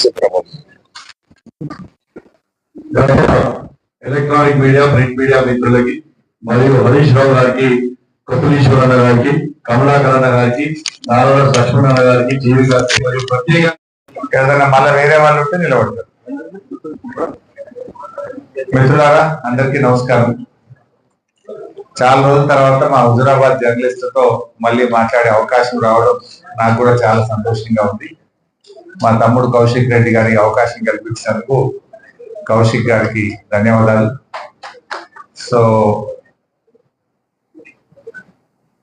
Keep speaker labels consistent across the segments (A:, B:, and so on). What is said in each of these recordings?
A: సుప్రభం
B: electronic media print media మిత్రులకి మరియు హరీష్ రావు గారికి కొత్తలీశ్వర అన్న గారికి కమలాకర్ అన్న గారికి నారాయణ లక్ష్మణ్ అన్న గారికి జీవి గారికి మరియు ప్రత్యేక
C: ఏదైనా మళ్ళీ వేరే వాళ్ళు ఉంటే నిలబడతారు. మిత్రులారా అందరికీ నమస్కారం. చాలా రోజుల తర్వాత మా హుజురాబాద్ జర్నలిస్టులతో మళ్ళీ మాట్లాడే అవకాశం రావడం నాకు కూడా చాలా సంతోషంగా ఉంది. మా తమ్ముడు కౌశిక్ రెడ్డి గారికి అవకాశం కల్పించినందుకు కౌశిక్ గారికి ధన్యవాదాలు. సో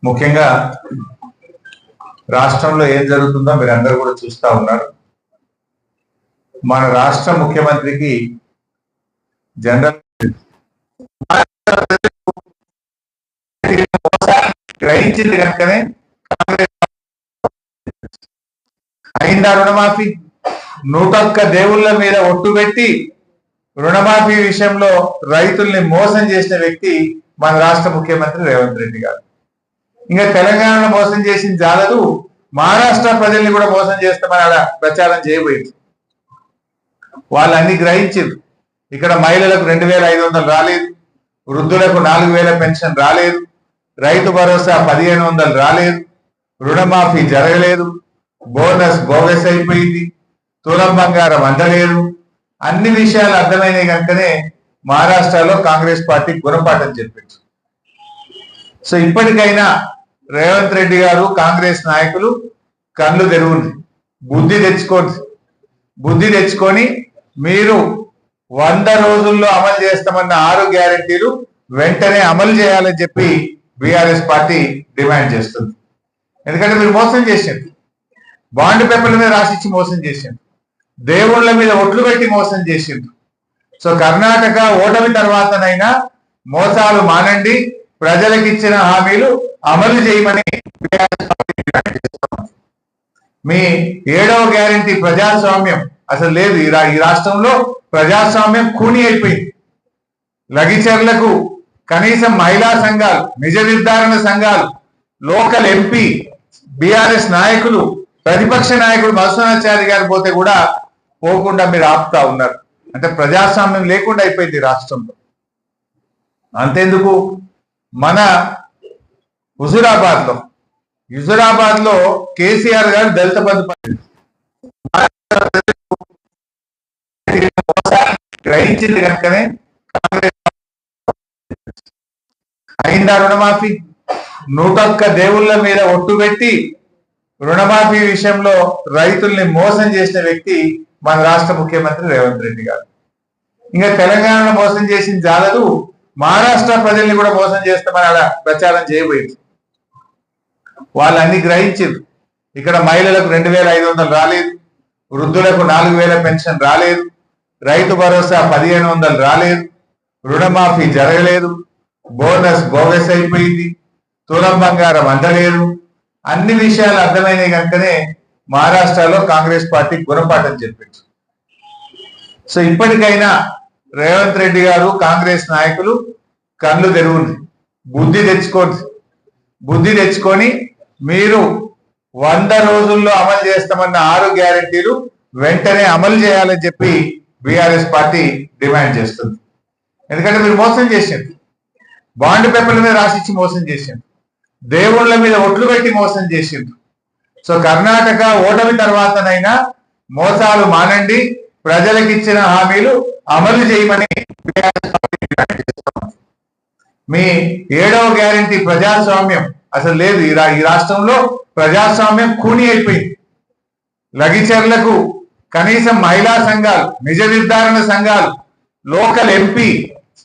C: ముఖ్యంగా రాష్ట్రంలో ఏం జరుగుతుందో మీరు అందరూ కూడా చూస్తా ఉన్నారు. మన రాష్ట్ర ముఖ్యమంత్రికి జనరల్ గ్రహించింది కనుకనే కాంగ్రెస్ అయిందా రుణమాఫీ నూటొక్క దేవుళ్ళ మీద ఒట్టు పెట్టి రుణమాఫీ విషయంలో రైతుల్ని మోసం చేసిన వ్యక్తి మన రాష్ట్ర ముఖ్యమంత్రి రేవంత్ రెడ్డి గారు. ఇంకా తెలంగాణను మోసం చేసిన జాలదు మహారాష్ట్ర ప్రజల్ని కూడా మోసం చేస్తామని ఆడ ప్రచారం చేయబోయింది. వాళ్ళు అన్ని గ్రహించారు ఇక్కడ మహిళలకు రెండు వేల ఐదు వందలు రాలేదు వృద్ధులకు నాలుగు వేల పెన్షన్ రాలేదు రైతు భరోసా పదిహేను వందలు రాలేదు రుణమాఫీ జరగలేదు బోనస్ బోగస్ అయిపోయింది. తులం బంగారం అందలేదు అన్ని విషయాలు అర్థమైనాయి కనుకనే మహారాష్ట్రలో కాంగ్రెస్ పార్టీ గుణపాఠం చెప్పింది సో ఇప్పటికైనా రేవంత్ రెడ్డి గారు కాంగ్రెస్ నాయకులు కళ్ళు తెరువుని బుద్ధి తెచ్చుకోండి. బుద్ధి తెచ్చుకొని మీరు వంద రోజుల్లో అమలు చేస్తామన్న ఆరు గ్యారంటీలు వెంటనే అమలు చేయాలని చెప్పి బీఆర్ఎస్ పార్టీ డిమాండ్ చేస్తుంది. ఎందుకంటే మీరు మోసం చేసింది బాండ్ పేపర్ల మీద రాసిచ్చి మోసం చేసిండు దేవుళ్ళ మీద ఒట్లు పెట్టి మోసం చేసిండు సో కర్ణాటక ఓటమి తర్వాతనైనా మోసాలు మానండి. ప్రజలకు ఇచ్చిన హామీలు అమలు చేయమని మీ ఏడవ గ్యారంటీ ప్రజాస్వామ్యం. అసలు లేదు రా- ఈ రాష్ట్రంలో ప్రజాస్వామ్యం కూని అయిపోయింది. లగిచర్లకు కనీసం మహిళా సంఘాలు నిజ నిర్ధారణ సంఘాలు లోకల్ ఎంపీ బీఆర్ఎస్ నాయకులు ప్రతిపక్ష నాయకుడు మధుసూనాచారి గారు పోతే కూడా పోకుండా మీరు ఆపుతా ఉన్నారు. అంటే ప్రజాస్వామ్యం లేకుండా అయిపోయింది రాష్ట్రంలో. అంతెందుకు? మన హుజురాబాద్లో హుజురాబాద్లో కేసీఆర్ గారు దళిత బంధు గ్రహించింది కనుకనే కాంగ్రెస్ అయిందా రుణమాఫీ? నూటొక్క దేవుళ్ళ మీద ఒట్టు పెట్టి రుణమాఫీ విషయంలో రైతుల్ని మోసం చేసిన వ్యక్తి మన రాష్ట్ర ముఖ్యమంత్రి రేవంత్ రెడ్డి గారు. ఇంకా తెలంగాణను మోసం చేసిన జాలదు మహారాష్ట్ర ప్రజల్ని కూడా మోసం చేస్తామని అలా ప్రచారం చేయబోయింది. వాళ్ళు అన్ని గ్రహించారు ఇక్కడ మహిళలకు రెండు వేల ఐదు వందలు రాలేదు వృద్ధులకు నాలుగు వేల పెన్షన్ రాలేదు రైతు భరోసా పదిహేను వందలు రాలేదు రుణమాఫీ జరగలేదు బోనస్ బోగస్ అయిపోయింది తులం బంగారం అందలేదు అన్ని విషయాలు అర్థమైనవి కనుకనే మహారాష్ట్రలో కాంగ్రెస్ పార్టీ గుణపాఠం చెప్పింది. సో ఇప్పటికైనా రేవంత్ రెడ్డి గారు కాంగ్రెస్ నాయకులు కళ్ళు తెరువుంది. బుద్ధి తెచ్చుకోండి. బుద్ధి తెచ్చుకొని మీరు వంద రోజుల్లో అమలు చేస్తామన్న ఆరు గ్యారంటీలు వెంటనే అమలు చేయాలని చెప్పి బీఆర్ఎస్ పార్టీ డిమాండ్ చేస్తుంది. ఎందుకంటే మీరు మోసం చేసింది బాండ్ పేపర్ల మీద రాసిచ్చి మోసం చేసింది దేవుళ్ళ మీద ఒట్లు పెట్టి మోసం చేసిండ్రు. సో కర్ణాటక ఓటమి తర్వాతనైనా మోసాలు మానండి ప్రజలకు ఇచ్చిన హామీలు అమలు చేయమని మీ ఏడవ గ్యారంటీ ప్రజాస్వామ్యం. అసలు లేదు ఈ రాష్ట్రంలో ప్రజాస్వామ్యం కూని అయిపోయింది. లగిచర్లకు కనీసం మహిళా సంఘాలు నిజ నిర్ధారణ సంఘాలు లోకల్ ఎంపీ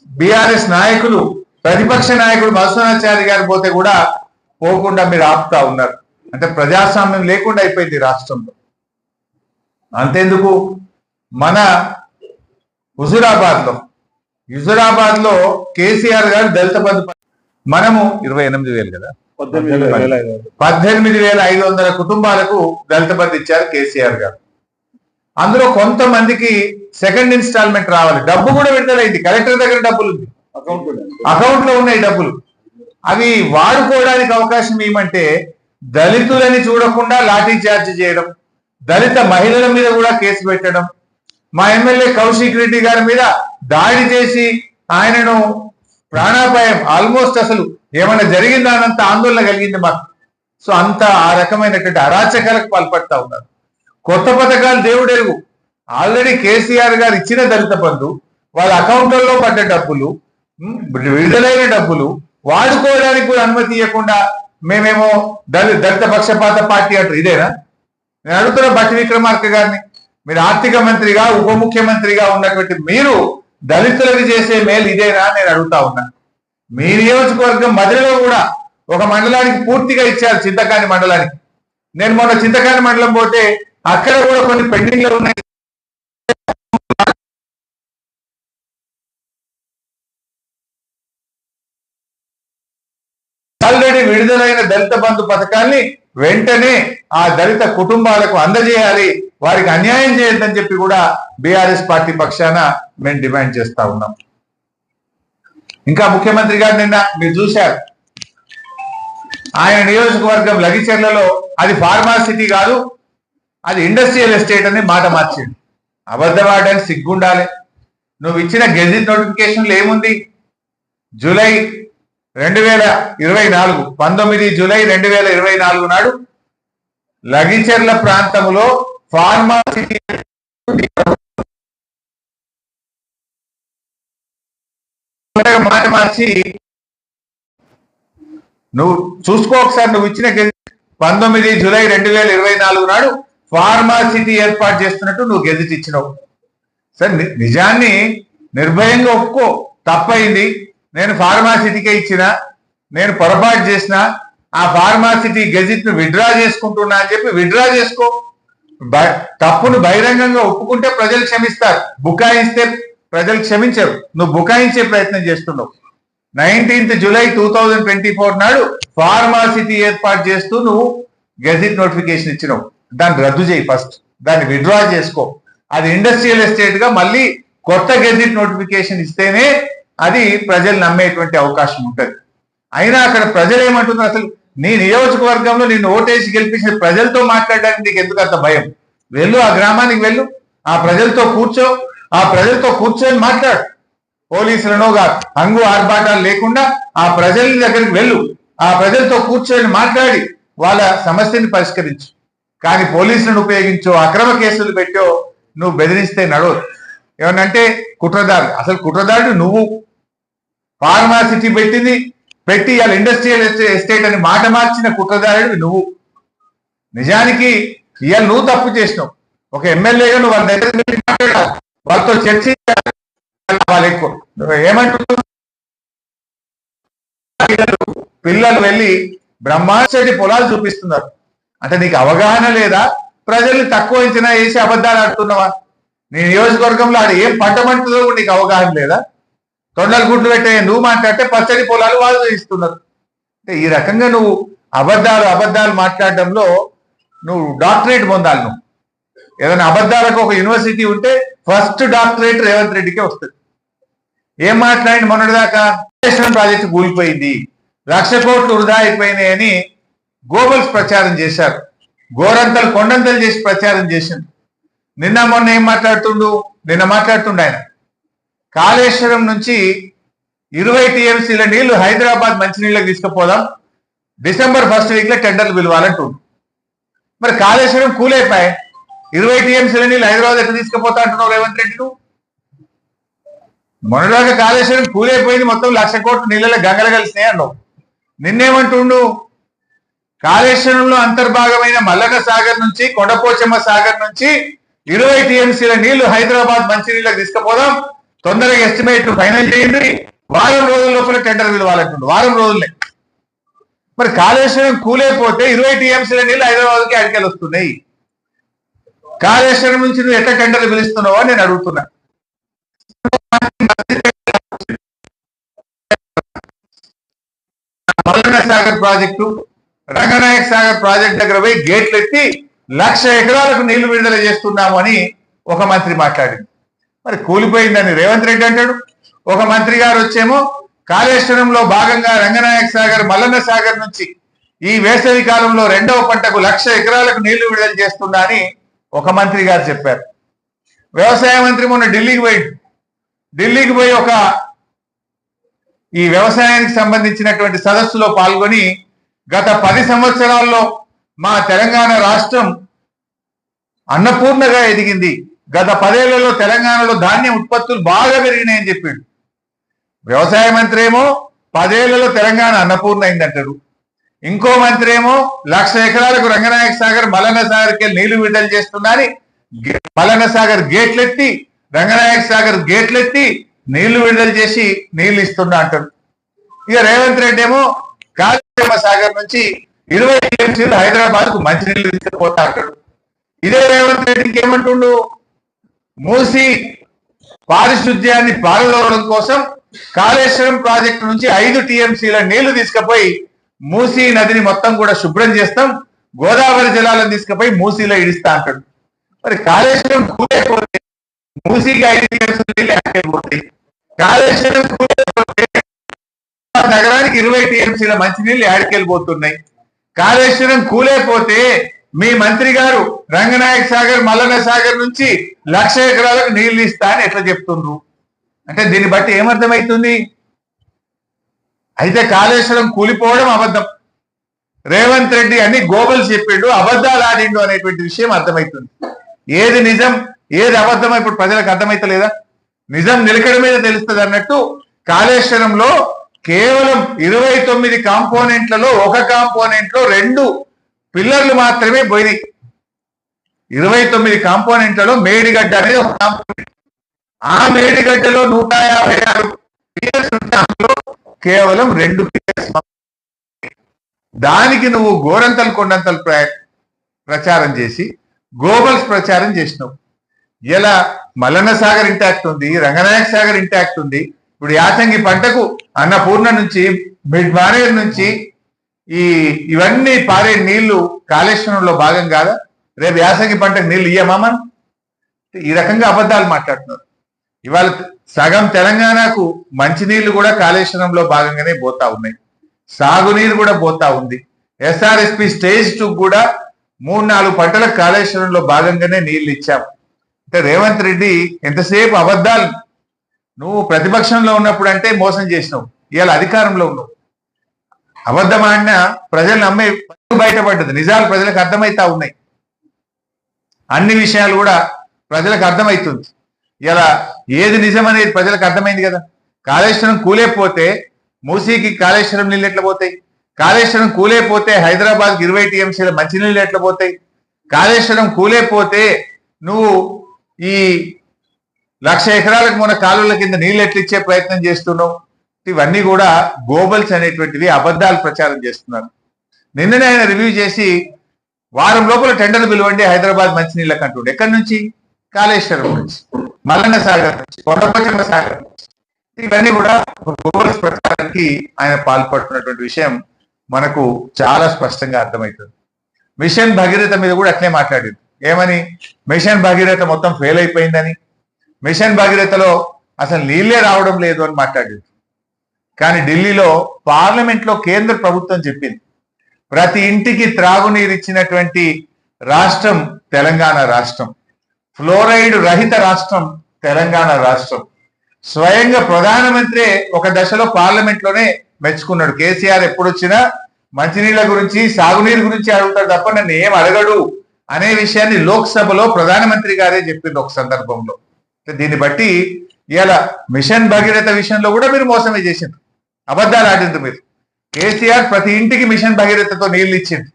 C: బీఆర్ఎస్ నాయకులు ప్రతిపక్ష నాయకుడు మధుసూనాచారి గారు పోతే కూడా పోకుండా మీరు ఆపుతా ఉన్నారు. అంటే ప్రజాస్వామ్యం లేకుండా అయిపోయింది రాష్ట్రంలో. అంతెందుకు? మన హుజురాబాద్లో హుజురాబాద్లో కేసీఆర్ గారు దళిత బంధు మనము ఇరవై ఎనిమిది వేలు కదా? పద్దెనిమిది వేల ఐదు వందల. కుటుంబాలకు దళిత బంధు ఇచ్చారు కేసీఆర్ గారు. అందులో కొంతమందికి సెకండ్ ఇన్స్టాల్మెంట్ రావాలి. డబ్బు కూడా విడుదలైంది. కలెక్టర్ దగ్గర డబ్బులు ఉంది అకౌంట్లో ఉన్నాయి డబ్బులు. అవి వాడుకోవడానికి అవకాశం ఏమంటే దళితులని చూడకుండా లాఠీ చార్జ్ చేయడం దళిత మహిళల మీద కూడా కేసు పెట్టడం. మా ఎమ్మెల్యే కౌశిక్ రెడ్డి గారి మీద దాడి చేసి ఆయనను ప్రాణాపాయం ఆల్మోస్ట్ అసలు ఏమైనా జరిగిందా అనంత ఆందోళన కలిగింది మాకు. సో అంత ఆ రకమైనటువంటి అరాచకాలకు పాల్పడతా ఉన్నారు. కొత్త పథకాలు దేవుడెరుగు. ఆల్రెడీ కేసీఆర్ గారు ఇచ్చిన దళిత బంధు వాళ్ళ అకౌంట్లలో పడ్డ డబ్బులు విడుదలైన డబ్బులు వాడుకోవడానికి కూడా అనుమతి ఇవ్వకుండా మేమేమో దళి దళిత పక్షపాత పార్టీ అంటారు. ఇదేనా? నేను అడుగుతున్న బట్టి విక్రమార్క గారిని మీరు ఆర్థిక మంత్రిగా ఉప ముఖ్యమంత్రిగా ఉన్నటువంటి మీరు దళితులకు చేసే మేలు ఇదేనా నేను అడుగుతా ఉన్నా. మీ నియోజకవర్గం మధ్యలో కూడా ఒక మండలానికి పూర్తిగా ఇచ్చారు చింతకాని మండలానికి. నేను మొన్న చింతకాని మండలం పోతే అక్కడ కూడా కొన్ని పెండింగ్లో ఉన్నాయి. ఆల్రెడీ విడుదలైన దళిత బంధు పథకాన్ని వెంటనే ఆ దళిత కుటుంబాలకు అందజేయాలి. వారికి అన్యాయం చేయొద్దని చెప్పి కూడా బీఆర్ఎస్ పార్టీ పక్షాన మేము డిమాండ్ చేస్తా ఉన్నాం. ఇంకా ముఖ్యమంత్రి గారు నిన్న మీరు చూశారు. ఆయన నియోజకవర్గం లగిచెర్లలో అది ఫార్మాసిటీ కాదు అది ఇండస్ట్రియల్ ఎస్టేట్ అని మాట మార్చింది అబద్ధమాడని సిగ్గుండాలి. నువ్వు ఇచ్చిన గెజిట్ నోటిఫికేషన్లు ఏముంది? జూలై రెండు వేల ఇరవై నాలుగు పంతొమ్మిది జూలై రెండు వేల ఇరవై నాలుగు నాడు లగిచెర్ల ప్రాంతంలో ఫార్మాసిటీ మాట మార్చి. నువ్వు చూసుకో ఒకసారి నువ్వు ఇచ్చిన పంతొమ్మిది జూలై రెండు వేల ఇరవై నాలుగు నాడు ఫార్మాసిటీ ఏర్పాటు చేస్తున్నట్టు నువ్వు గెజిట్ ఇచ్చినావు. సరే నిజాన్ని నిర్భయంగా ఒప్పుకో తప్పైంది. నేను ఫార్మాసిటీకే ఇచ్చిన నేను పొరపాటు చేసిన ఆ ఫార్మాసిటీ గెజిట్ను విడ్రా చేసుకుంటున్నా అని చెప్పి విడ్రా చేసుకో. తప్పును బహిరంగంగా ఒప్పుకుంటే ప్రజలు క్షమిస్తారు. బుకాయిస్తే ప్రజలు క్షమించరు. నువ్వు బుకాయించే ప్రయత్నం చేస్తున్నావు. Nineteenth July two thousand twenty four నాడు ఫార్మాసిటీ ఏర్పాటు చేస్తూ నువ్వు గెజిట్ నోటిఫికేషన్ ఇచ్చినావు. దాన్ని రద్దు చేయి ఫస్ట్. దాన్ని విడ్రా చేసుకో. అది ఇండస్ట్రియల్ ఎస్టేట్గా మళ్ళీ కొత్త గెజిట్ నోటిఫికేషన్ ఇస్తేనే అది ప్రజలు నమ్మేటువంటి అవకాశం ఉంటుంది. అయినా అక్కడ ప్రజలు ఏమంటున్నారు అసలు నీ నియోజకవర్గంలో నిన్ను ఓటేసి గెలిపించిన ప్రజలతో మాట్లాడడానికి నీకు ఎందుకు అంత భయం? వెళ్ళు ఆ గ్రామానికి వెళ్ళు ఆ ప్రజలతో కూర్చో ఆ ప్రజలతో కూర్చొని మాట్లాడు. పోలీసులను గా- హంగు ఆర్భాటాలు లేకుండా ఆ ప్రజల దగ్గరికి వెళ్ళు. ఆ ప్రజలతో కూర్చొని మాట్లాడి వాళ్ళ సమస్యని పరిష్కరించు. కానీ పోలీసులను ఉపయోగించో అక్రమ కేసులు పెట్టో నువ్వు బెదిరిస్తే నడవదు. ఏమనంటే కుట్రదారు అసలు కుట్రదారుడు నువ్వు. ఫార్మాసిటీ పెట్టింది పెట్టి వాళ్ళ ఇండస్ట్రియల్ ఎస్టేట్ అని మాట మార్చిన కుట్రదారుడు నువ్వు. నిజానికి ఇవాళ నువ్వు తప్పు చేసినావు. ఒక ఎమ్మెల్యేగా నువ్వు వాళ్ళ దగ్గర వాళ్ళతో చర్చి వాళ్ళు ఎక్కువ నువ్వు ఏమంటున్నావు? పిల్లలు వెళ్ళి బ్రహ్మాండటి పొలాలు చూపిస్తున్నారు. అంటే నీకు అవగాహన లేదా? ప్రజల్ని తక్కువ అంచనా వేసి అబద్ధాలు ఆడుతున్నావా? నీ నియోజకవర్గంలో ఆడ ఏం పంట పండుతుందో నీకు అవగాహన లేదా? తొండలు గుడ్లు పెట్టే నువ్వు మాట్లాడితే పచ్చడి పొలాలు వాళ్ళు ఇస్తున్నారు. అంటే ఈ రకంగా నువ్వు అబద్ధాలు అబద్ధాలు మాట్లాడడంలో నువ్వు డాక్టరేట్ పొందాలి నువ్వు. ఏదైనా అబద్ధాలకు ఒక యూనివర్సిటీ ఉంటే ఫస్ట్ డాక్టరేట్ రేవంత్ రెడ్డికే వస్తుంది. ఏం మాట్లాడి మొన్నటిదాకా? ప్రాజెక్టు కూలిపోయింది. లక్ష కోట్లు వృధా అయిపోయినాయని గోబల్స్ ప్రచారం చేశారు. గోరంతలు కొండంతలు చేసి ప్రచారం చేసింది. నిన్న మొన్న ఏం మాట్లాడుతుండు? నిన్న మాట్లాడుతుండు ఆయన. కాళేశ్వరం నుంచి ఇరవై టీఎంసీల నీళ్ళు హైదరాబాద్ మంచినీళ్ళకి తీసుకుపోదాం. డిసెంబర్ ఫస్ట్ వీక్లో టెండర్లు పిలవాలంటుండు మరి కాళేశ్వరం కూలైపోయాయి ఇరవై టీఎంసీల నీళ్ళు హైదరాబాద్ ఎట్లా తీసుకుపోతా అంటున్నావు రేవంత్ రెడ్డి నువ్వు కాళేశ్వరం కూలైపోయింది మొత్తం లక్ష కోట్ల నీళ్ళలో గంగల కలిసినాయి అన్నావు. నిన్నేమంటుండు? కాళేశ్వరంలో అంతర్భాగమైన మల్లన సాగర్ నుంచి కొండపోచమ్మ సాగర్ నుంచి ఇరవై టీఎంసీల నీళ్ళు హైదరాబాద్ మంచినీళ్ళకి తీసుకుపోదాం. తొందరగా ఎస్టిమేట్ ఫైనల్ చేయండి. వారం రోజుల లోపల టెండర్ పిలవాలంటుండు. వారం రోజులే. మరి కాళేశ్వరం కూలైపోతే ఇరవై టీఎంసీల నీళ్ళు హైదరాబాద్కి అడికెళ్ళి వస్తున్నాయి. కాళేశ్వరం నుంచి నువ్వు ఎట్లా టెండర్లు పిలుస్తున్నావో అని నేను అడుగుతున్నా. సాగర్ ప్రాజెక్టు రంగనాయక సాగర్ ప్రాజెక్ట్ దగ్గర పోయి గేట్లు ఎత్తి లక్ష ఎకరాలకు నీళ్ళు విడుదల చేస్తున్నాము అని ఒక మంత్రి మాట్లాడింది. మరి కూలిపోయిందని రేవంత్ రెడ్డి అంటాడు. ఒక మంత్రి గారు వచ్చేమో కాళేశ్వరంలో భాగంగా రంగనాయక సాగర్ మల్లన్న సాగర్ నుంచి ఈ వేసవి కాలంలో రెండవ పంటకు లక్ష ఎకరాలకు నీళ్ళు విడుదల చేస్తున్నా అని ఒక మంత్రి గారు చెప్పారు. వ్యవసాయ మంత్రి మొన్న ఢిల్లీకి పోయి ఢిల్లీకి పోయి ఒక ఈ వ్యవసాయానికి సంబంధించినటువంటి సదస్సులో పాల్గొని గత పది సంవత్సరాల్లో మా తెలంగాణ రాష్ట్రం అన్నపూర్ణగా ఎదిగింది. గత పదేళ్ళలో తెలంగాణలో ధాన్యం ఉత్పత్తులు బాగా పెరిగినాయని చెప్పాడు. వ్యవసాయ మంత్రి ఏమో పదేళ్ళలో తెలంగాణ అన్నపూర్ణ అయిందంటారు ఇంకో మంత్రి ఏమో లక్ష ఎకరాలకు రంగనాయక సాగర్ మలన సాగర్కి నీళ్ళు విడుదల చేస్తున్నారని మలన సాగర్ గేట్లెత్తి రంగనాయక సాగర్ గేట్లెత్తి నీళ్ళు విడుదల చేసి నీళ్ళు ఇస్తున్నా అంటారు. ఇక రేవంత్ రెడ్డి ఏమో కాళేశ్వర సాగర్ నుంచి ఇరవై టీఎంసీలు హైదరాబాద్కు మంచినీళ్ళు తీసుకుపోతా అంటాడు. ఇదే రేవంత్ రెడ్డి ఇంకేమంటుండు మూసి పారిశుద్ధ్యాన్ని పాల్గొనడం కోసం కాళేశ్వరం ప్రాజెక్టు నుంచి ఐదు టీఎంసీల నీళ్ళు తీసుకుపోయి మూసీ నదిని మొత్తం కూడా శుభ్రం చేస్తాం. గోదావరి జలాలను తీసుకుపోయి మూసీలో ఇడిస్తా అంటాడు. మరి కాళేశ్వరం కూలైపోతే మూసీకి ఐదు టీఎంసీల నీళ్ళు ఎక్కడిపోతాయి కాళేశ్వరం కూలైపోతే నగరానికి ఇరవై టీఎంసీల మంచినీళ్ళు యాడికెళ్ళిపోతున్నాయి. కాళేశ్వరం కూలైపోతే మీ మంత్రి గారు రంగనాయక్ సాగర్ మల్లన్న సాగర్ నుంచి లక్ష ఎకరాలకు నీళ్ళు ఇస్తా అని ఎట్లా చెప్తుండ్రు? అంటే దీన్ని బట్టి ఏమర్థమవుతుంది అయితే కాళేశ్వరం కూలిపోవడం అబద్ధం. రేవంత్ రెడ్డి అన్ని గోబల్స్ చెప్పిండు అబద్ధాలు ఆడిండు అనేటువంటి విషయం అర్థమవుతుంది ఏది నిజం ఏది అబద్ధం ఇప్పుడు ప్రజలకు అర్థమైతలేదా? నిజం నిలకడ మీద తెలుస్తుంది అన్నట్టు కాళేశ్వరంలో కేవలం ఇరవై తొమ్మిది కాంపోనెంట్లలో ఒక కాంపోనెంట్లో రెండు పిల్లర్లు మాత్రమే పోయినాయి. ఇరవై తొమ్మిది కాంపోనెంట్లలో మేడిగడ్డ అనేది ఒక కాంపోనెంట్. ఆ మేడిగడ్డలో నూట యాభై ఆరు పిల్లర్స్ ఉంటే అందులో కేవలం రెండు పిల్లర్స్ దానికి నువ్వు గోరంతలు కొండంతలు ప్ర- ప్రచారం చేసి గోబల్స్ ప్రచారం చేసినావు. ఇలా మల్లన్న సాగర్ ఇంటాక్ట్ ఉంది రంగనాయక సాగర్ ఇంటాక్ట్ ఉంది. ఇప్పుడు యాసంగి పంటకు అన్నపూర్ణ నుంచి మిడ్ మానేర్ నుంచి ఈ ఇవన్నీ పారే నీళ్ళు కాళేశ్వరంలో భాగం కాదా? రేపు యాసంగి పంటకు నీళ్ళు ఇయ్యమా మనం? ఈ రకంగా అబద్ధాలు మాట్లాడుతున్నారు. ఇవాళ సగం తెలంగాణకు మంచినీళ్ళు కూడా కాళేశ్వరంలో భాగంగానే పోతా ఉన్నాయి. సాగునీరు కూడా పోతా ఉంది. ఎస్ఆర్ఎస్పి స్టేజ్ టూ కూడా మూడు నాలుగు పంటలకు కాళేశ్వరంలో భాగంగానే నీళ్ళు ఇచ్చాం అంటే రేవంత్ రెడ్డి ఎంతసేపు అబద్ధాలు? నువ్వు ప్రతిపక్షంలో ఉన్నప్పుడు అంటే మోసం చేసినావు. ఇవాళ అధికారంలో ఉన్నావు. అబద్ధం ఆడినా ప్రజలు నమ్మే బయటపడ్డది. నిజాలు ప్రజలకు అర్థమైతా ఉన్నాయి. అన్ని విషయాలు కూడా ప్రజలకు అర్థమవుతుంది ఇలా ఏది నిజం అనేది ప్రజలకు అర్థమైంది కదా. కాళేశ్వరం కూలేపోతే మూసీకి కాళేశ్వరం నీళ్ళు ఎట్లా పోతాయి? కాళేశ్వరం కూలేపోతే హైదరాబాద్కి ఇరవై టీఎంసీల మంచినీళ్ళు ఎట్లా పోతాయి? కాళేశ్వరం కూలేపోతే నువ్వు ఈ లక్ష ఎకరాలకు మన కాలువల కింద నీళ్ళు ఎట్లిచ్చే ప్రయత్నం చేస్తున్నావు? ఇవన్నీ కూడా గోబల్స్ అనేటువంటివి అబద్ధాలు ప్రచారం చేస్తున్నారు. నిన్ననే ఆయన రివ్యూ చేసి వారం లోపల టెండర్లు పిలువండి హైదరాబాద్ మంచినీళ్ళ కంటుండే ఎక్కడి నుంచి? కాళేశ్వరం నుంచి. మల్లన్న సాగర్ నుంచి కొండపచ్చమ్మ సాగర్ నుంచి. ఇవన్నీ కూడా గోబల్స్ ప్రచారానికి ఆయన పాల్పడుతున్నటువంటి విషయం మనకు చాలా స్పష్టంగా అర్థమవుతుంది. మిషన్ భగీరథ మీద కూడా అట్లే మాట్లాడింది ఏమని? మిషన్ భగీరథ మొత్తం ఫెయిల్ అయిపోయిందని. మిషన్ భగీరథలో అసలు నీళ్ళే రావడం లేదు అని మాట్లాడింది కానీ ఢిల్లీలో పార్లమెంట్లో కేంద్ర ప్రభుత్వం చెప్పింది. ప్రతి ఇంటికి త్రాగునీరు ఇచ్చినటువంటి రాష్ట్రం తెలంగాణ రాష్ట్రం. ఫ్లోరైడ్ రహిత రాష్ట్రం తెలంగాణ రాష్ట్రం. స్వయంగా ప్రధానమంత్రి ఒక దశలో పార్లమెంట్లోనే మెచ్చుకున్నాడు. కేసీఆర్ ఎప్పుడొచ్చినా మంచినీళ్ళ గురించి సాగునీరు గురించి అడుగుతాడు తప్ప నన్ను ఏం అడగడు అనే విషయాన్ని లోక్సభలో ప్రధానమంత్రి గారే చెప్పింది ఒక సందర్భంలో. దీన్ని బట్టి ఇలా మిషన్ భగీరథ విషయంలో కూడా మీరు మోసమే చేసింది అబద్ధాలు ఆడింది మీరు. కేసీఆర్ ప్రతి ఇంటికి మిషన్ భగీరథతో నీళ్ళు ఇచ్చింది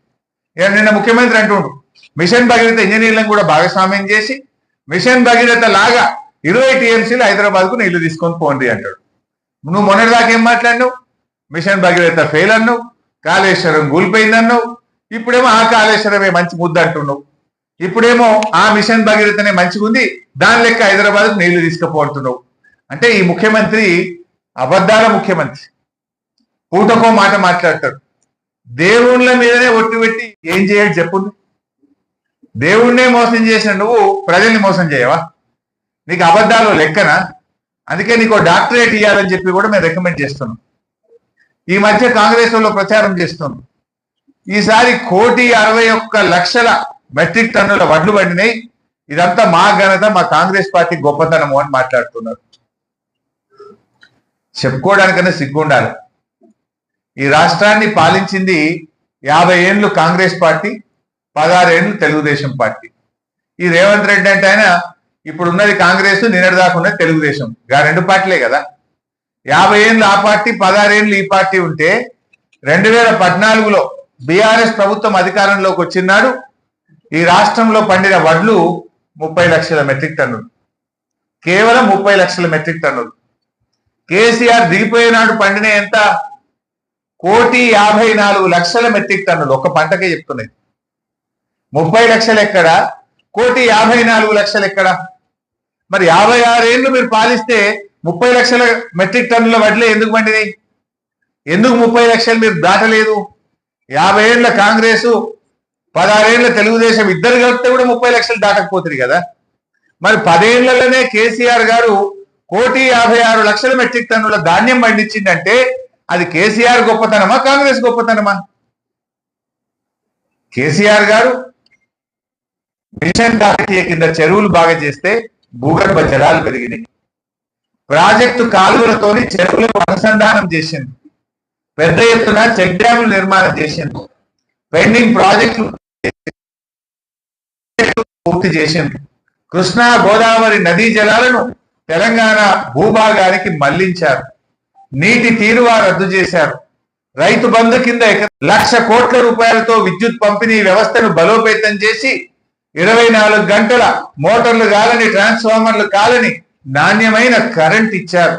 C: నిన్న ముఖ్యమంత్రి అంటుండు మిషన్ భగీరథ ఇంజనీర్లను కూడా భాగస్వామ్యం చేసి మిషన్ భగీరథ లాగా ఇరవై టీఎంసీలు హైదరాబాద్కు నీళ్ళు తీసుకొని పోండి అంటాడు. నువ్వు మొన్నటిదాకా ఏం మాట్లాడినావు? మిషన్ భగీరథ ఫెయిల్ అన్నావు కాళేశ్వరం కూలిపోయిందన్నావు ఇప్పుడేమో ఆ కాళేశ్వరమే మంచి ముద్ద అంటున్నావు. ఇప్పుడేమో ఆ మిషన్ భగీరథనే మంచిగా ఉంది దాని లెక్క హైదరాబాద్ నీళ్ళు తీసుకుపోతున్నావు అంటే ఈ ముఖ్యమంత్రి అబద్ధాల ముఖ్యమంత్రి. పూటకో మాట మాట్లాడతాడు. దేవుళ్ళ మీదనే ఒట్టు పెట్టి ఏం చేయాలి చెప్పు. దేవుణ్ణే మోసం చేసిన నువ్వు ప్రజల్ని మోసం చేయవా? నీకు అబద్ధాలు లెక్కనా? అందుకే నీకు డాక్టరేట్ ఇవ్వాలని చెప్పి కూడా మేము రికమెండ్ చేస్తున్నాం. ఈ మధ్య కాంగ్రెస్లో ప్రచారం చేస్తున్నాం ఈసారి కోటి అరవై ఒక్క లక్షల మెట్రిక్ టన్నుల వడ్లు పండినాయి. ఇదంతా మా ఘనత మా కాంగ్రెస్ పార్టీ గొప్పతనము అని మాట్లాడుతున్నారు. చెప్పుకోవడానికన్నా సిగ్గుండాలి. ఈ రాష్ట్రాన్ని పాలించింది యాభై ఏళ్ళు కాంగ్రెస్ పార్టీ పదహారేళ్ళు తెలుగుదేశం పార్టీ. ఈ రేవంత్ రెడ్డి అంటే ఆయన ఇప్పుడు ఉన్నది కాంగ్రెస్ నిన్నటి దాకా ఉన్నది తెలుగుదేశం. గా రెండు పార్టీలే కదా. యాభై ఏళ్ళు ఆ పార్టీ పదహారేళ్ళు ఈ పార్టీ ఉంటే రెండు వేల పద్నాలుగులో బీఆర్ఎస్ ప్రభుత్వం అధికారంలోకి వచ్చినాడు. ఈ రాష్ట్రంలో పండిన వడ్లు ముప్పై లక్షల మెట్రిక్ టన్నులు. కేవలం ముప్పై లక్షల మెట్రిక్ టన్నులు. కేసీఆర్ దిగిపోయినాడు పండిన ఎంత? కోటి యాభై నాలుగు లక్షల మెట్రిక్ టన్నులు ఒక పంటకే చెప్తున్నాయి. ముప్పై లక్షలు ఎక్కడ? కోటి యాభై నాలుగు లక్షలు ఎక్కడ? మరి యాభై ఆరేళ్ళు మీరు పాలిస్తే ముప్పై లక్షల మెట్రిక్ టన్నుల వడ్లే ఎందుకు పండినాయి? ఎందుకు ముప్పై లక్షలు మీరు దాటలేదు? యాభై ఏళ్ళ కాంగ్రెసు పదహారేళ్ళ తెలుగుదేశం ఇద్దరు కలిపితే కూడా ముప్పై లక్షలు దాటకపోతుంది కదా. మరి పదేళ్ళలోనే కేసీఆర్ గారు కోటి యాభై ఆరు లక్షల మెట్రిక్ టన్నుల ధాన్యం పండించిందంటే అది కేసీఆర్ గొప్పతనమా కాంగ్రెస్ గొప్పతనమా? కేసీఆర్ గారు మిషన్ కాకతీయ కింద చెరువులు బాగా చేస్తే భూగర్భ జలాలు పెరిగినాయి. ప్రాజెక్టు కాలువలతోని చెరువులకు అనుసంధానం చేసింది. పెద్ద ఎత్తున చెక్ డ్యాములు నిర్మాణం చేసింది. పెండింగ్ ప్రాజెక్టులు పూర్తి చేసింది. కృష్ణా గోదావరి నదీ జలాలను తెలంగాణ భూభాగానికి మళ్ళించారు. నీటి తీరువా రద్దు చేశారు. రైతు బంధు కింద లక్ష కోట్ల రూపాయలతో విద్యుత్ పంపిణీ వ్యవస్థను బలోపేతం చేసి ఇరవై నాలుగు గంటల మోటార్లు కాలని ట్రాన్స్ఫార్మర్లు కాలని నాణ్యమైన కరెంట్ ఇచ్చారు.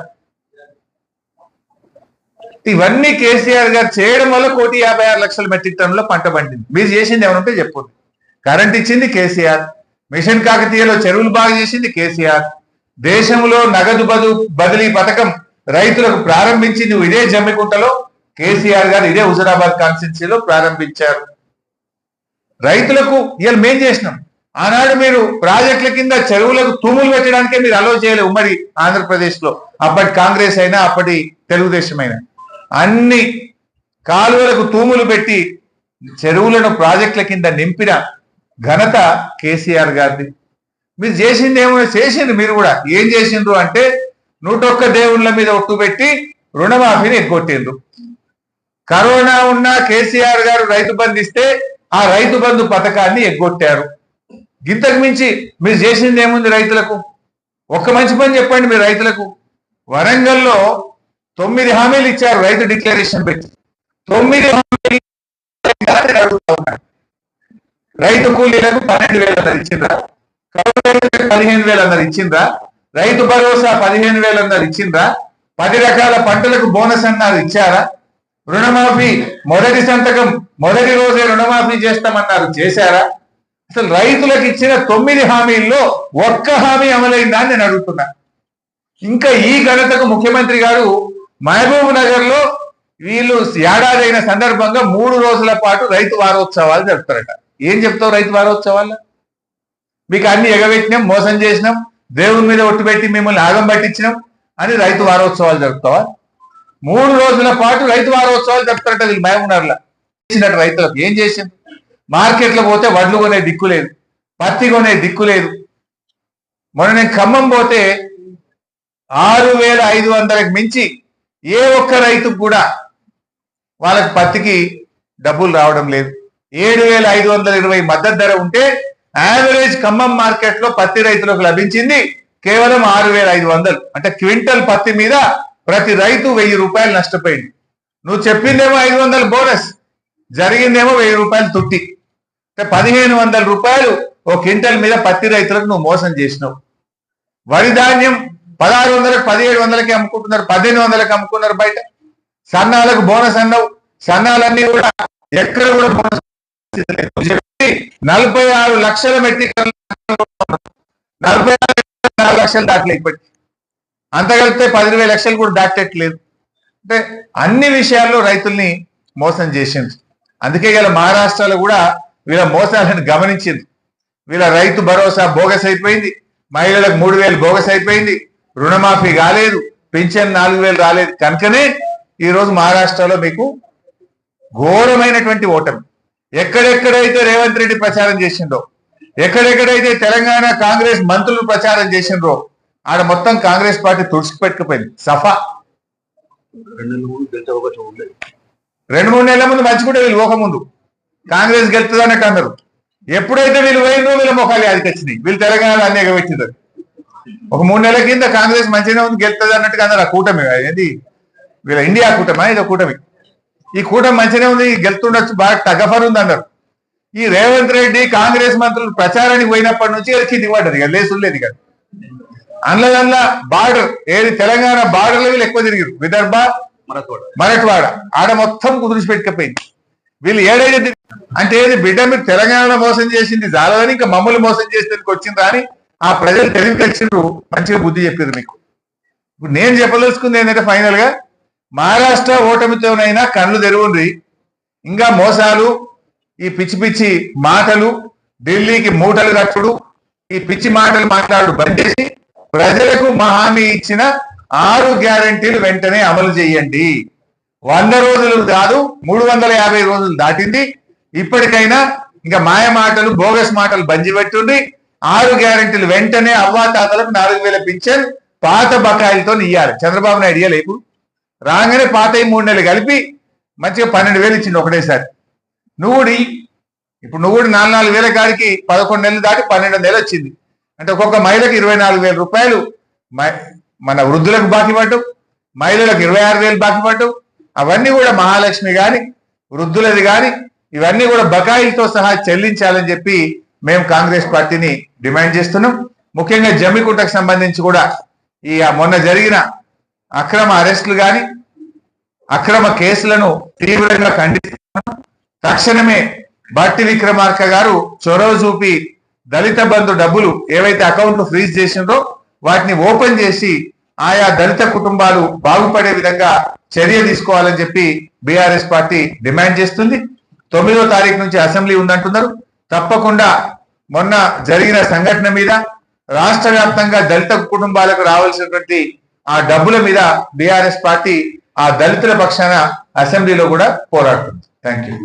C: ఇవన్నీ కేసీఆర్ గారు చేయడం వల్ల కోటి యాభై ఆరు లక్షల మెట్రిక్ టన్నుల పంట పండింది. మీరు చేసింది ఏమనుంటే చెప్పండి. కరెంట్ ఇచ్చింది కేసీఆర్. మిషన్ కాకతీయలో చెరువులు బాగా చేసింది కేసీఆర్. దేశంలో నగదు బదు బదిలీ పథకం రైతులకు ప్రారంభించి నువ్వు ఇదే జమ్మికుంటలో కేసీఆర్ గారు ఇదే హుజరాబాద్ కాన్స్టిట్యూన్సీలో ప్రారంభించారు. రైతులకు ఇవాళ మేం చేసినాం. ఆనాడు మీరు ప్రాజెక్టుల కింద చెరువులకు తూములు పెట్టడానికే మీరు అలో చేయలేదు ఉమ్మడి ఆంధ్రప్రదేశ్లో అప్పటి కాంగ్రెస్ అయినా అప్పటి తెలుగుదేశం అయినా. అన్ని కాలువలకు తూములు పెట్టి చెరువులను ప్రాజెక్టుల కింద నింపిన ఘనత కేసీఆర్ గారిది. మీరు చేసింది ఏమో చేసింది మీరు కూడా. ఏం చేసిండ్రు అంటే నూటొక్క దేవుళ్ళ మీద ఒట్టు పెట్టి రుణమాఫీని ఎగ్గొట్టిండ్రు. కరోనా ఉన్న కేసీఆర్ గారు రైతు బంధు ఇస్తే ఆ రైతు బంధు పథకాన్ని ఎగ్గొట్టారు. ఇంతకు మించి మీరు చేసింది ఏముంది రైతులకు? ఒక్క మంచి పని చెప్పండి మీరు రైతులకు. వరంగల్లో తొమ్మిది హామీలు ఇచ్చారు రైతు డిక్లరేషన్ పెట్టి. తొమ్మిది హామీలు రైతు కూలీలకు పన్నెండు వేలు అన్నది ఇచ్చిందా కౌలు రైతులకు పదిహేను వేలు అన్నది ఇచ్చిందా రైతు భరోసా పదిహేను వేలు అన్నారు ఇచ్చిండ్రా? పది రకాల పంటలకు బోనస్ అన్నారు ఇచ్చారా? రుణమాఫీ మొదటి సంతకం మొదటి రోజే రుణమాఫీ చేస్తామన్నారు చేశారా? అసలు రైతులకు ఇచ్చిన తొమ్మిది హామీల్లో ఒక్క హామీ అమలైందా అని నేను అడుగుతున్నా. ఇంకా ఈ ఘనతకు ముఖ్యమంత్రి గారు మహబూబ్ నగర్లో వీళ్ళు ఏడాది అయిన సందర్భంగా మూడు రోజుల పాటు రైతు వారోత్సవాలు జరుపుతారట. ఏం చెప్తావు రైతు వారోత్సవాలు మీకు అన్ని ఎగబెట్టినాం మోసం చేసినాం దేవుని మీద ఒట్టు పెట్టి మిమ్మల్ని ఆగం పట్టించినాం అని రైతు వారోత్సవాలు జరుపుతావా? మూడు రోజుల పాటు రైతు వారోత్సవాలు జరుపుతారట వీళ్ళు మహబూబ్నగర్లో చేసినట్టు రైతులకు ఏం చేసింది మార్కెట్లో పోతే వడ్లు కొనే దిక్కు లేదు పత్తి కొనే దిక్కు లేదు. మొన్న నేను ఖమ్మం పోతే ఆరు వేల ఐదు వందలకు మించి ఏ ఒక్క రైతుకు కూడా వాళ్ళకి పత్తికి డబ్బులు రావడం లేదు. ఏడు వేల ఐదు వందల ఇరవై మద్దతు ధర ఉంటే యావరేజ్ ఖమ్మం మార్కెట్లో పత్తి రైతులకు లభించింది కేవలం ఆరు వేల ఐదు వందలు. అంటే క్వింటల్ పత్తి మీద ప్రతి రైతు వెయ్యి రూపాయలు నష్టపోయింది. నువ్వు చెప్పిందేమో ఐదు వందల బోనస్ జరిగిందేమో వెయ్యి రూపాయలు తుట్టి అంటే పదిహేను వందల రూపాయలు ఓ క్వింటల్ మీద పత్తి రైతులకు నువ్వు మోసం చేసినావు. వరి ధాన్యం పదహారు వందలకు పదిహేడు వందలకి అమ్ముకుంటున్నారు పదిహేను వందలకి అమ్ముకున్నారు బయట. సన్నాలకు బోనస్ అన్నావు. సన్నాలన్నీ కూడా ఎక్కడ కూడా బోనస్ లేదు. నలభై ఆరు లక్షల మెట్రిక్ నలభై ఆరు లక్షలు దాటలేదు ఇప్పటికి అంత కలిపితే పదివేల లక్షలు కూడా దాటట్లేదు. అంటే అన్ని విషయాల్లో రైతుల్ని మోసం చేసింది అందుకే ఇలా మహారాష్ట్రలో కూడా వీళ్ళ మోసాలను గమనించింది వీళ్ళ రైతు భరోసా బోగస్ అయిపోయింది. మహిళలకు మూడు వేలు బోగస్ అయిపోయింది. రుణమాఫీ కాలేదు. పెన్షన్ నాలుగు వేలు రాలేదు. కనుకనే ఈ రోజు మహారాష్ట్రలో మీకు ఘోరమైనటువంటి ఓటమి. ఎక్కడెక్కడైతే రేవంత్ రెడ్డి ప్రచారం చేసిండో ఎక్కడెక్కడైతే తెలంగాణ కాంగ్రెస్ మంత్రులు ప్రచారం చేసిండ్రో ఆడ మొత్తం కాంగ్రెస్ పార్టీ తుడిచిపెట్టుకుపోయింది. సఫా. రెండు మూడు నెలల ముందు మంచిగుంటే వీళ్ళు ఓకముందు కాంగ్రెస్ గెలుస్తుంది అన్నట్టు అందరు ఎప్పుడైతే వీళ్ళు పోయిందో వీళ్ళ ముఖాలు అదికొచ్చినాయి వచ్చినాయి. వీళ్ళు తెలంగాణలో అన్ని ఎగబెట్టింది ఒక మూడు నెలల కింద కాంగ్రెస్ మంచిగానే ఉంది గెలుతుంది అన్నట్టుగా అందరు ఆ కూటమి. ఏది? వీళ్ళ ఇండియా కూటమి? ఇది కూటమి. ఈ కూటమి మంచిగానే ఉంది గెలుతుండొచ్చు బాగా టగఫర్ ఉంది అన్నారు ఈ రేవంత్ రెడ్డి కాంగ్రెస్ మంత్రులు ప్రచారానికి పోయినప్పటి నుంచి వీళ్ళకి పడ్డది ఇక లేసు లేదు కదా అందులో బార్డర్ ఏది తెలంగాణ బార్డర్లో వీళ్ళు ఎక్కువ తిరిగారు. విదర్భ మరట్వాడ ఆడ మొత్తం కుదిరిచి పెట్టుకపోయింది. వీళ్ళు ఏడైతే అంటే ఏది బిడ్డ మీరు తెలంగాణ మోసం చేసింది చాలని ఇంకా మమ్మల్ని మోసం చేసేందుకు వచ్చింది అని ఆ ప్రజలు తెలివి వచ్చిండ్రు మంచిగా బుద్ధి చెప్పారు మీకు. ఇప్పుడు నేను చెప్పదలుచుకుంది ఏంటంటే ఫైనల్గా మహారాష్ట్ర ఓటమితోనైనా కళ్ళు తెరువుండ్రి. ఇంకా మోసాలు ఈ పిచ్చి పిచ్చి మాటలు ఢిల్లీకి మూటలు కట్టుడు ఈ పిచ్చి మాటలు మాట్లాడు బంద్ చేసి ప్రజలకు మా హామీ ఇచ్చిన ఆరు గ్యారంటీలు వెంటనే అమలు చేయండి. వంద రోజులు కాదు మూడు వందల యాభై రోజులు దాటింది. ఇప్పటికైనా ఇంకా మాయ మాటలు బోగస్ మాటలు బంజి పెట్టుండి ఆరు గ్యారంటీలు వెంటనే అవ్వాతాతలకు నాలుగు వేల పింఛన్ పాత బకాయిలతో ఇయ్యాలి చంద్రబాబు నాయుడు ఇయ్యలేపు రాగానే పాత మూడు నెలలు కలిపి మంచిగా పన్నెండు వేలు ఇచ్చిండు ఒకటేసారి. నువ్వు ఇప్పుడు నువ్వు కూడా నాలుగు నాలుగు వేల కాడికి పదకొండు నెలలు దాటి పన్నెండు నెలలు వచ్చింది. అంటే ఒక్కొక్క మహిళకు ఇరవై నాలుగు వేల రూపాయలు మన వృద్ధులకు బాకీ పడ్డం మహిళలకు ఇరవై ఆరు వేలు బాకీ పడ్డం అవన్నీ కూడా మహాలక్ష్మి కానీ వృద్ధులది కానీ ఇవన్నీ కూడా బకాయిలతో సహా చెల్లించాలని చెప్పి మేము కాంగ్రెస్ పార్టీని డిమాండ్ చేస్తున్నాం. ముఖ్యంగా జమ్మికుంటకు సంబంధించి కూడా ఈ ఆ మొన్న జరిగిన అక్రమ అరెస్టులు కానీ అక్రమ కేసులను తీవ్రంగా ఖండిస్తున్నాం తక్షణమే భట్టి విక్రమార్క గారు చొరవ చూపి దళిత బంధు డబ్బులు ఏవైతే అకౌంట్లు ఫ్రీజ్ చేసిండో వాటిని ఓపెన్ చేసి ఆయా దళిత కుటుంబాలు బాగుపడే విధంగా చర్య తీసుకోవాలని చెప్పి బీఆర్ఎస్ పార్టీ డిమాండ్ చేస్తుంది. తొమ్మిదో తారీఖు నుంచి అసెంబ్లీ ఉందంటున్నారు. తప్పకుండా మొన్న జరిగిన సంఘటన మీద రాష్ట్ర వ్యాప్తంగా దళిత కుటుంబాలకు రావాల్సినటువంటి ఆ డబ్బుల మీద బీఆర్ఎస్ పార్టీ ఆ దళితుల పక్షాన అసెంబ్లీలో కూడా పోరాడుతుంది. Thank you